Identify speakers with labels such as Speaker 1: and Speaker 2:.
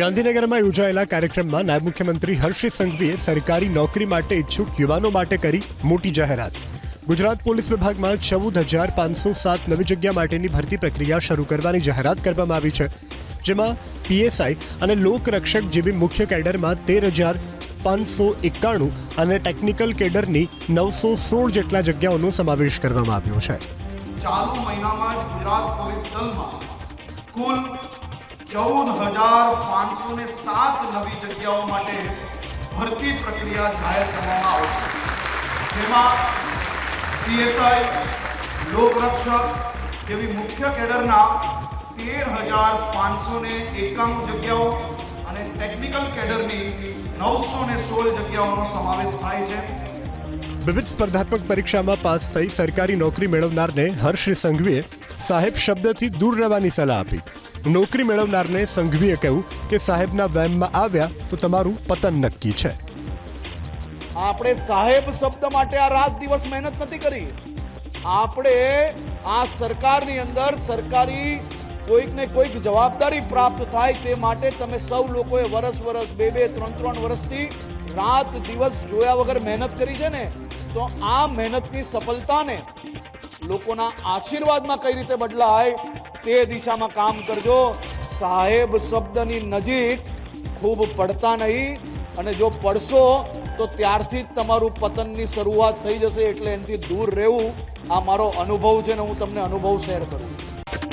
Speaker 1: ગાંધીનગરમાં યોજાયેલા કાર્યક્રમમાં નાયબ મુખ્યમંત્રી હર્ષિત સંઘવીએ સરકારી નોકરી માટે ઈચ્છુક યુવાનો માટે કરી મોટી જાહેરાત. ગુજરાત પોલીસ વિભાગમાં ચૌદ હજાર પાંચસો સાત નવી જગ્યા માટેની ભરતી પ્રક્રિયા શરૂ કરવાની જાહેરાત કરવામાં આવી છે, જેમાં પીએસઆઈ અને લોકરક્ષક જેવી મુખ્ય કેડરમાં તેર હજાર પાંચસો એકાણું અને ટેકનિકલ કેડરની નવસો સોળ જેટલા જગ્યાઓનો સમાવેશ કરવામાં આવ્યો છે.
Speaker 2: ચાલુ મહિનામાં જ ગુજરાત પોલીસ દળમાં કુલ ચૌદ હજાર પાંચસો ને સાત નવી જગ્યાઓ માટે ભરતી પ્રક્રિયા જાહેર કરવામાં આવશે જેમાં પીએસઆઈ, લોકરક્ષક જેવી મુખ્ય કેડરના તેર હજાર પાંચસો ને એકાણું જગ્યાઓ અને ટેકનિકલ કેડરની નવસો ને સોળ જગ્યાઓનો સમાવેશ થાય છે.
Speaker 1: વિવિધ સ્પર્ધાત્મક પરીક્ષામાં પાસ થઈ સરકારી નોકરી મેળવનારને હર્ષ સંઘવીએ સાહેબ શબ્દથી દૂર રહેવાની સલાહ આપી. નોકરી મેળવનારને સંઘવીએ કહ્યું કે સાહેબના વહેમમાં આવ્યા તો તમારું પતન નક્કી છે.
Speaker 3: આપણે સાહેબ શબ્દ માટે આ રાત દિવસ મહેનત નથી કરી. આપણે આ સરકારની અંદર સરકારી કોઈક ને કોઈક જવાબદારી પ્રાપ્ત થાય તે માટે તમે સૌ લોકોએ વરસ વરસ બે બે ત્રણ ત્રણ વર્ષથી રાત દિવસ જોયા વગર મહેનત કરી છે ને, તો આ મહેનતની સફળતાને લોકોના આશીર્વાદમાં કઈ રીતે બદલાય તે દિશામાં કામ કરજો. સાહેબ શબ્દની નજીક ખૂબ પડતા નહીં અને જો પડશો તો ત્યારથી જ તમારું પતનની શરૂઆત થઈ જશે એટલે એનાથી દૂર રહેવું આ મારો અનુભવ છે ને હું તમને અનુભવ શેર કરું છું.